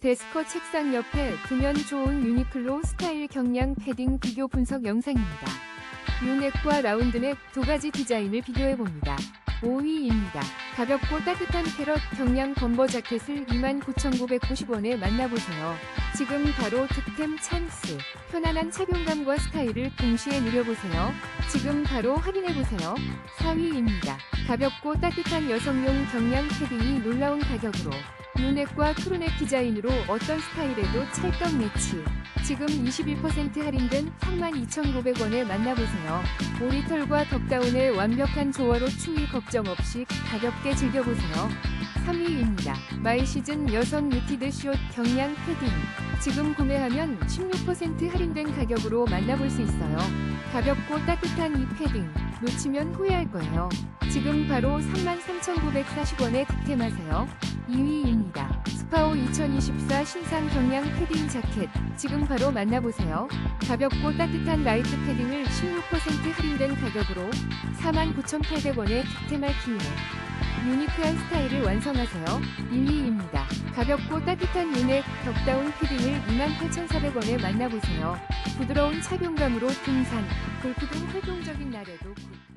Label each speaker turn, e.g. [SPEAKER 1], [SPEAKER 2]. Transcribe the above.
[SPEAKER 1] 데스커 책상 옆에 두면 좋은 유니클로 스타일 경량 패딩 비교 분석 영상입니다. 유넥과 라운드넥 두 가지 디자인을 비교해봅니다. 5위입니다. 가볍고 따뜻한 캐럿 경량 범버 자켓을 29,990원에 만나보세요. 지금 바로 득템 찬스. 편안한 착용감과 스타일을 동시에 누려보세요. 지금 바로 확인해보세요. 4위입니다. 가볍고 따뜻한 여성용 경량 패딩이 놀라운 가격으로 유넥과 크루넥 디자인으로 어떤 스타일에도 찰떡 매치. 지금 21% 할인된 32,900원에 만나보세요. 오리털과 덕다운의 완벽한 조화로 추위 걱정 없이 가볍게 즐겨보세요. 3위입니다. 마이 시즌 여성 니티드 숏 경량 패딩. 지금 구매하면 16% 할인된 가격으로 만나볼 수 있어요. 가볍고 따뜻한 이 패딩. 놓치면 후회할 거예요. 지금 바로 33,940원에 득템하세요. 2위입니다. 스파오 2024 신상 경량 패딩 자켓. 지금 바로 만나보세요. 가볍고 따뜻한 라이트 패딩을 16% 할인된 가격으로 49,800원에 득템할 기회. 유니크한 스타일을 완성하세요. 1위입니다. 가볍고 따뜻한 유넥 덕다운 패딩을 28,400원에 만나보세요. 부드러운 착용감으로 등산, 골프 등 활동적인 날에도 굿.